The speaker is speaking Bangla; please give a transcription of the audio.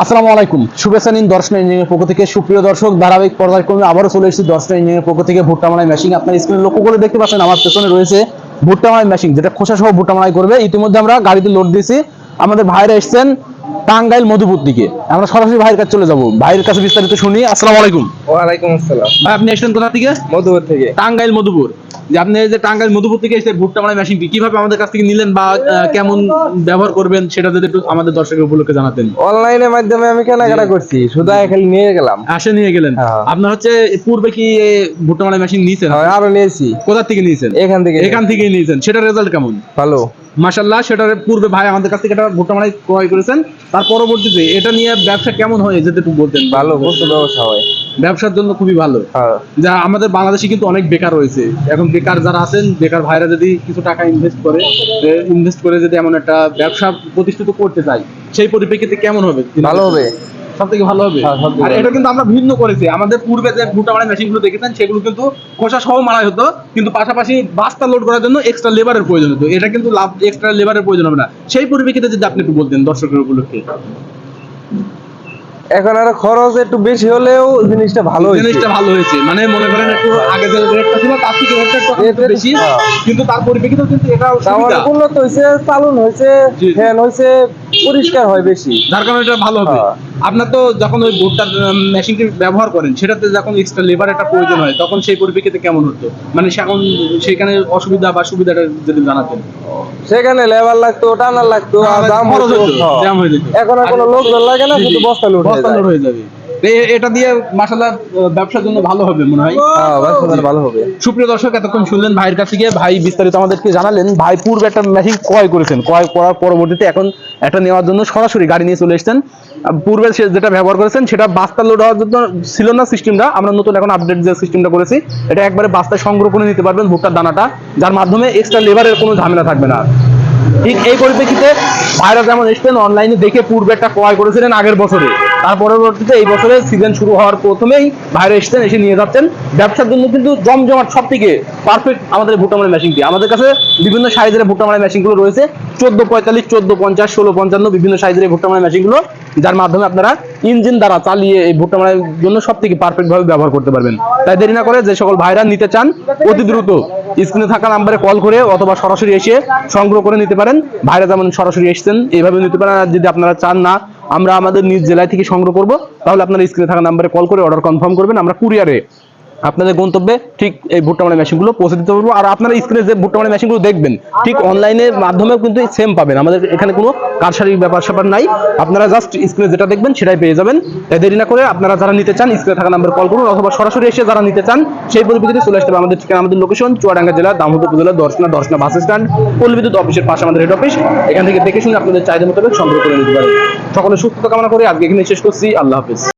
আসসালামু আলাইকুম। শুভেচ্ছা নিন দর্শন ইঞ্জিনিয়ার পক্ষ থেকে সুপ্রিয় দর্শক, ধারাবাহিক পর্যায়ক্রমে আবারও চলে এসেছি দর্শন ইঞ্জিনিয়ার পক্ষ থেকে ভুট্টা মালাই মেশিন আপনার স্ক্রিনে লক্ষ্য করে দেখতে পাচ্ছেন, আমার পেছনে রয়েছে ভুট্টা মালাই মেশিন যেটা খোসা সহ ভুট্টা মালাই করবে। ইতিমধ্যে আমরা গাড়িতে লোড দিয়েছি। আমাদের ভাইরা এসেছেন টাঙ্গাইল মধুপুর দিকে। আমরা সরাসরি ভাইয়ের কাছে চলে যাব। ভাইয়ের কাছে বিস্তারিত শুনি। আসসালামু আলাইকুম। ওয়ালাইকুম আসসালাম। ভাই আপনি এসেছেন কোথা থেকে? মধুপুর থেকে। টাঙ্গাইল মধুপুর। যে আপনি যে টাঙ্গাইল মধুপুর থেকে এসে ভুট্টা মালাই মেশিনটি কীভাবে আমাদের কাছ থেকে নিলেন বা কেমন ব্যবহার করবেন সেটা যদি একটু আমাদের দর্শকের উপলক্ষে জানাতেন। অনলাইনের মাধ্যমে আমি কেনাকাটা করছি। শুধু খালি নিয়ে গেলাম। আসে নিয়ে গেলেন। হ্যাঁ। আপনার হচ্ছে পূর্বে কি ভুট্টা মালাই মেশিন নিয়েছেন? হ্যাঁ, আরও নিয়েছি। কোথা থেকে নিয়েছেন? এখান থেকে। এখান থেকেই নিয়েছেন। সেটা রেজাল্ট কেমন? ভালো। মাশাল্লাহ সেটার পূর্বে ভাই আমাদের কাছ থেকে একটা ভুট্টা মালাই ক্রয় করেছেন। তার পরবর্তীতে এটা নিয়ে ব্যবসা কেমন হয় যেটা একটু বলতেন? ভালো প্রচুর ব্যবসা হয়। ব্যবসার জন্য খুবই ভালো। হ্যাঁ। যা আমাদের বাংলাদেশে কিন্তু অনেক বেকার রয়েছে। এখন বেকার যারা আছেন বেকার ভাইরা যদি কিছু টাকা ইনভেস্ট করে ইনভেস্ট করে যদি এমন একটা ব্যবসা প্রতিষ্ঠিত করতে চায় সেই পরিপ্রেক্ষিতে কেমন হবে? ভালো হবে। সব থেকে ভালো হবে? হ্যাঁ, আর এটা কিন্তু আমরা ভিন্ন করেছি। আমাদের পূর্বে যে ভুট্টা মারাই মেশিনগুলো দেখেছেন সেগুলো কিন্তু খোসা সহ মারাই হতো কিন্তু পাশাপাশি বাস্তা লোড করার জন্য এক্সট্রা লেবারের প্রয়োজন হতো। এটা কিন্তু লাভ এক্সট্রা লেবারের প্রয়োজন হবে না। সেই পরিপ্রেক্ষিতে যদি আপনি একটু বলতেন দর্শকের উপলক্ষে। এখন আর খরচ একটু বেশি হলেও জিনিসটা ভালো হয়েছে। জিনিসটা ভালো হয়েছে। মানে মনে করেন একটু আগে যে রেটটা ছিল তার থেকে রেটটা একটু বেশি। কিন্তু তার পরিপ্রেক্ষিতে কিন্তু তাও উন্নত হয়েছে চালন হয়েছে ফ্যান হয়েছে পরিষ্কার হয় বেশি যার কারণে এটা ভালো হবে হ্যাঁ। আপনার তো যখন ওই ভুট্টার মেশিনটি ব্যবহার করেন সেটাতে যখন এক্সট্রা লেবার একটা প্রয়োজন হয় তখন সেই পরিপ্রেক্ষিতে কেমন হতো মানে সেখন সেখানে অসুবিধা বা সুবিধাটা যদি জানাতেন সেখানে লেবার লাগতো টানার লাগতো আর দাম হতো। এখন আর কোনো লোকজন লাগে না। শুধু বস্তা লোড বস্তা লোড হয়ে যাবে এটা দিয়ে মাসাল্লাহ ব্যবসার জন্য ভালো হবে মনে হয়। হ্যাঁ ভালো হবে। সুপ্রিয় দর্শক এতক্ষণ শুনলেন ভাইয়ের কাছ থেকে ভাই বিস্তারিত আমাদেরকে জানালেন ভাই পূর্বে একটা মেশিন ক্রয় করেছেন। ক্রয় করার পরবর্তীতে এখন একটা নেওয়ার জন্য সরাসরি গাড়ি নিয়ে চলে এসেছেন। পূর্বে সে যেটা ব্যবহার করেছেন সেটা বাস্তা লোড হওয়ার জন্য ছিল না সিস্টেমটা আমরা নতুন এখন আপডেট যে সিস্টেমটা করেছি এটা একবারে বাস্তায় সংগ্রহ করে নিতে পারবেন ভুট্টার দানাটা যার মাধ্যমে এক্সট্রা লেবারের কোনো ঝামেলা থাকবে না। ঠিক এই পরিপ্রেক্ষিতে ভাইরা যেমন এসছেন অনলাইনে দেখে পূর্বে একটা ক্রয় করেছিলেন আগের বছরে। তার পরবর্তীতে এই বছরে সিজন শুরু হওয়ার প্রথমেই ভাইরা এসছেন, এসে নিয়ে যাচ্ছেন। ব্যবসার জন্য কিন্তু জমজমাট সব থেকে পারফেক্ট আমাদের ভুট্টামারি মেশিনটি আমাদের কাছে বিভিন্ন সাইজের ভুট্টামারি মেশিনগুলো রয়েছে। চোদ্দ পঁয়তাল্লিশ, চোদ্দ পঞ্চাশ, ষোলো পঞ্চান্ন বিভিন্ন সাইজের এই মেশিনগুলো যার মাধ্যমে আপনারা ইঞ্জিন দ্বারা চালিয়ে এই ভুট্টা জন্য সব থেকে পারফেক্ট ভাবে ব্যবহার করতে পারবেন। তাই দেরি না করে যে সকল ভাইরা নিতে চান, অতি দ্রুত স্ক্রিনে থাকা নাম্বারে কল করে অথবা সরাসরি এসে সংগ্রহ করে নিতে পারেন। ভাইরা যেমন সরাসরি এসেছেন এইভাবে নিতে পারেন। আর যদি আপনারা চান না আমরা আমাদের নিজ জেলায় থেকে সংগ্রহ করব। তাহলে আপনারা স্ক্রিনে থাকা নাম্বারে কল করে অর্ডার কনফার্ম করবেন। আমরা কুরিয়ারে আপনাদের গন্তব্যে ঠিক এই ভুট্টা মারা মেশিনগুলো পৌঁছে দিতে পারব। আর আপনারা স্ক্রিনে যে ভুট্টা মারা মেশিনগুলো দেখবেন ঠিক অনলাইনের মাধ্যমেও কিন্তু সেম পাবেন। আমাদের এখানে কোনো কারসারি ব্যাপার স্যাপার নাই। আপনারা জাস্ট স্ক্রিনে যেটা দেখবেন সেটাই পেয়ে যাবেন। তাই দেরি না করে আপনারা যারা নিতে চান স্ক্রিনে থাকা নাম্বার কল করুন। অথবা সরাসরি এসে যারা নিতে চান সেই পরিপ্রেক্ষিতে চলে আসতে হবে আমাদের ঠিকানা আমাদের লোকেশন চুয়াডাঙ্গা জেলা দামোদর উপজেলা দর্শনা দর্শনা বাস স্ট্যান্ড পল্লী বিদ্যুৎ অফিসের পাশে আমাদের হেড অফিস এখান থেকে দেখে শুনে আপনাদের চাহিদা মোতাবেক সংগ্রহ করে নিতে পারেন। সকলে সুস্থ কামনা করে। আজকে এখানে শেষ করছি। আল্লাহ হাফিজ।